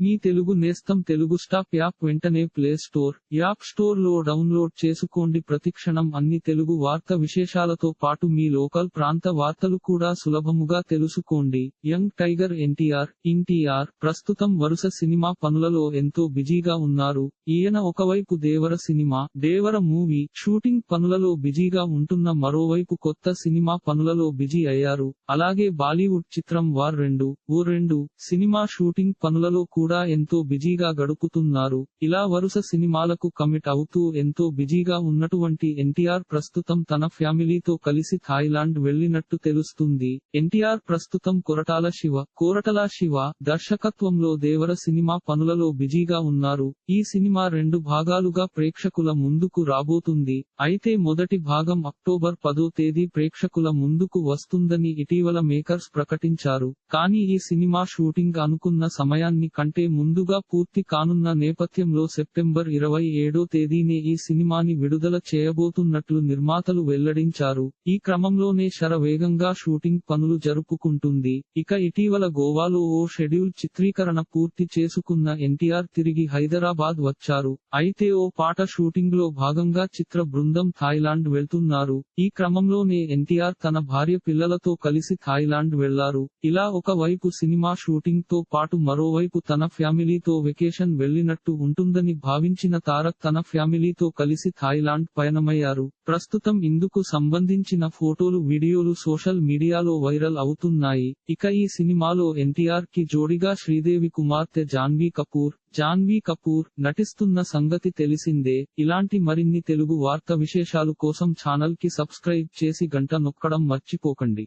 మీ తెలుగు నేస్తం Telugu stop app వెంటనే play store app స్టోర్లో డౌన్లోడ్ చేసుకోండి. ప్రతిక్షణం అన్ని తెలుగు వార్త విశేషాలతో పాటు మీ లోకల్ ప్రాంత వార్తలు కూడా సులభముగా తెలుసుకోండి. యంగ్ టైగర్ ఎన్టీఆర్ ఎన్టీఆర్ ప్రస్తుతం వరుస సినిమా పనులలో ఎంతో బిజీగా ఉన్నారు. ఈయన ఒకవైపు Devara cinema Devara movie shooting పనులలో బిజీగా ఉంటున్న మరోవైపు కొత్త సినిమా పనులలో బిజీ అయ్యారు. అలాగే బాలీవుడ్ చిత్రం వార్ రెండు ఓ రెండు సినిమా షూటింగ్ పనులలో కూడా కూడా ఎంతో బిజీగా గడుపుతున్నారు. ఇలా వరుస సినిమాలకు కమిట్ అవుతూ ఎంతో బిజీగా ఉన్నటువంటి ఎన్టీఆర్ ప్రస్తుతం తన ఫ్యామిలీతో కలిసి థాయిలాండ్ వెళ్ళినట్టు తెలుస్తుంది. ఎన్టీఆర్ ప్రస్తుతం కొరటాల శివ కోరటల శివ దర్శకత్వంలో దేవర సినిమా పనులలో బిజీగా ఉన్నారు. ఈ సినిమా రెండు భాగాలుగా ప్రేక్షకుల ముందుకు రాబోతుంది. అయితే మొదటి భాగం అక్టోబర్ పదో తేదీ ప్రేక్షకుల ముందుకు వస్తుందని ఇటీవల మేకర్స్ ప్రకటించారు. కానీ ఈ సినిమా షూటింగ్ అనుకున్న సమయాన్ని కంటే ముందుగా పూర్తి కానున్న నేపథ్యంలో సెప్టెంబర్ ఇరవై ఏడో తేదీనే ఈ సినిమాని విడుదల చేయబోతున్నట్లు నిర్మాతలు వెల్లడించారు. ఈ క్రమంలోనే శర వేగంగా షూటింగ్ పనులు జరుపుకుంటుంది. ఇక ఇటీవల గోవాలో ఓ షెడ్యూల్ చిత్రీకరణ పూర్తి చేసుకున్న ఎన్టీఆర్ తిరిగి హైదరాబాద్ వచ్చారు. అయితే ఓ పాట షూటింగ్లో భాగంగా చిత్ర బృందం థాయిలాండ్ వెళ్తున్నారు. ఈ క్రమంలోనే ఎన్టీఆర్ తన భార్య పిల్లలతో కలిసి థాయిలాండ్ వెళ్ళారు. ఇలా ఒక వైపు సినిమా షూటింగ్తో పాటు మరోవైపు తన ఫ్యామిలీతో వెకేషన్ వెళ్ళినట్టు ఉంటుందని భావించిన తారక్ తన ఫ్యామిలీతో కలిసి థాయిలాండ్ పయనమయ్యారు. ప్రస్తుతం ఇందుకు సంబంధించిన ఫోటోలు వీడియోలు సోషల్ మీడియాలో వైరల్ అవుతున్నాయి. ఇక ఈ సినిమాలో ఎన్టీఆర్కి జోడిగా శ్రీదేవి కుమార్తె జాన్వీ కపూర్ జాన్వీ కపూర్ నటిస్తున్న సంగతి తెలిసిందే. ఇలాంటి మరిన్ని తెలుగు వార్త విశేషాలు కోసం ఛానల్కి సబ్స్క్రైబ్ చేసి గంట నొక్కడం మర్చిపోకండి.